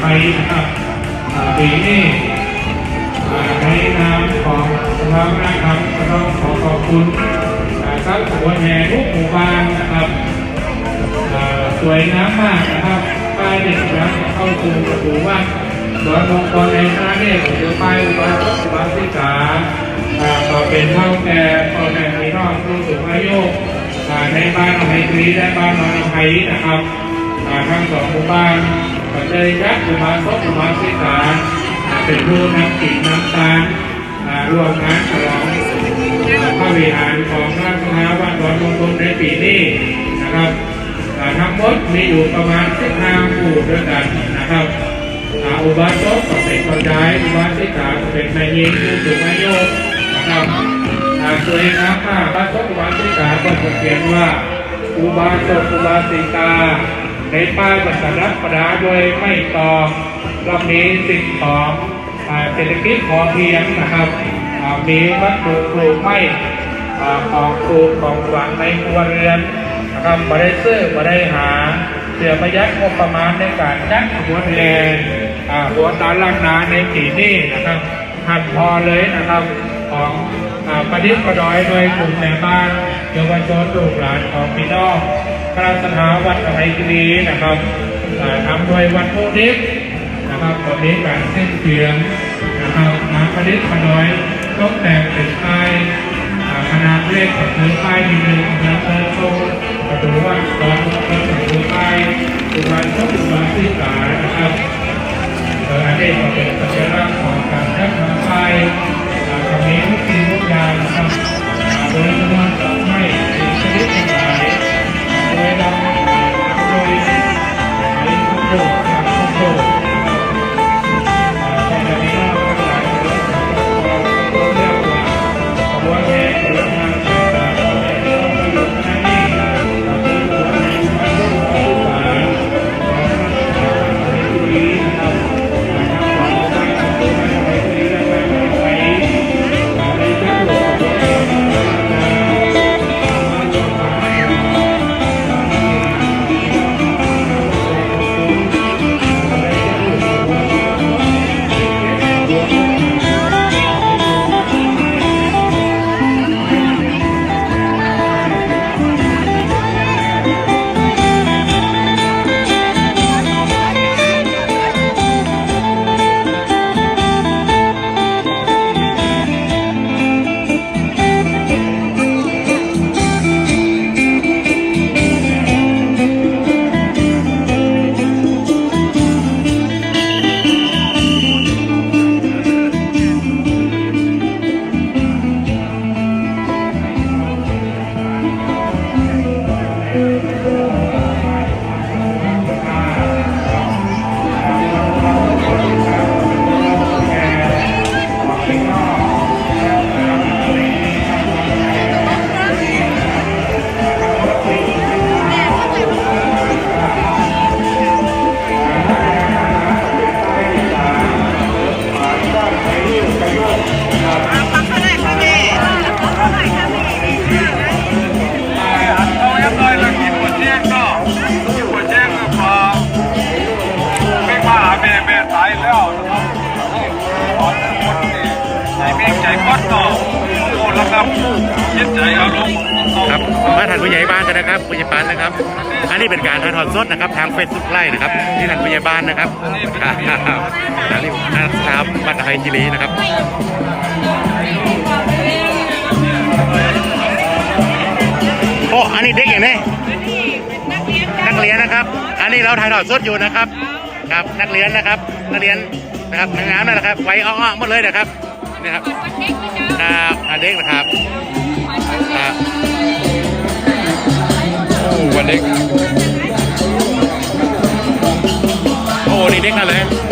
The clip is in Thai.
ไปนะครับอ่าปีนี้อ่าในนามของสภานะครับก็ต้องขอขอบคุณอ่าทั้งขบวนแห่ทุกหมู่บ้านนะครับอ่าสวยงามมากนะครับป้ายเด็กนะเข้าสู่ประตูวัดสวนมงคลในคณะเนี่ยผมจะป้ายอุบาสกอุบาสิกาอ่าก็เป็นเท่าแก่พ่อแม่พี่น้องผู้สูงอายุ ในบ้านของไฮตรีและบ้านน้องไฮนะครับอ่าทั้งสองหมู่บ้านก็เลยยักษ์อุบาสกอุบาสิกาอ่าเป็นผู้นำกิจนำการอ่าร่วมงานฉลองพระวิหารของราชนาวัดดอนมงคลในปีนี้นะครับทั้งหมดมีอยู่ประมาณ15หมู่ด้วยกันนะครับอุบาสกก็เป็นคนย้ายอุบาสิกาก็เป็นแม่ยิงผู้สูงอายุนะครับ สวยงามมากอุบาสกอุบาสิกาก็เขียนว่าอุบาสกอุบาสิกา ในป้ายบรรทัดประดาโดยไม่ตองรอบนี้สิ่งของอ่าเศรษฐกิจพอเพียงนะครับอ่ามีวัตถุปลูกไม้อ่าของปลูกของหวังในครัวเรือนนะครับมาได้ซื้อมาได้หาเสียประยัดงบประมาณในการจัดหัวแรงอ่าหัวตาลังนาในปีนี้นะครับหันพอเลยนะครับ ของอประดิษฐ์ประดอยโดยกลุ่มแม่บ้านเยาวชนลูกหลานของพี่น้องพระสถาวัดอะไรกรีนะครับทำโดยวัดผู้ดิบนะครับตอนนี้การเส้นเสียงนะครับมาประดิษฐ์ประดอยตกแต่งเป็นป้ายอ่าขนาดเล็กกับถือป้ายมีหนึ่งเดินเติมโตประตูวัดตอนเติมถือป้ายสุวรรณทุกวันที่สายนะครับอออันนี้ก็เป็น เครับมาท่านผู้ใหญ่บ้านกันนะครับผู้ใหญ่บ้านนะครับ อันนี้เป็นการถ่ายทอดสดนะครับ ทางเฟซบุ๊กไลฟ์นะครับที่ท่านผู้ใหญ่บ้านนะครับครับอันนี้ครับบัตรไฮจิรีนะครับโอ้อันนี้เด็กอย่างนี้นักเรียนนะครับ อันนี้เราถ่ายทอดสดอยู่นะครับ ครับนักเรียนนะครับนักเรียนนะครับนางงามนั่นนะครับไว้อ้อๆหมดเลยนะครับ นี่ครับครับอันเด็กนะครับครับโอ้วันเด็กโอ้นี่เด็กนั่นเลย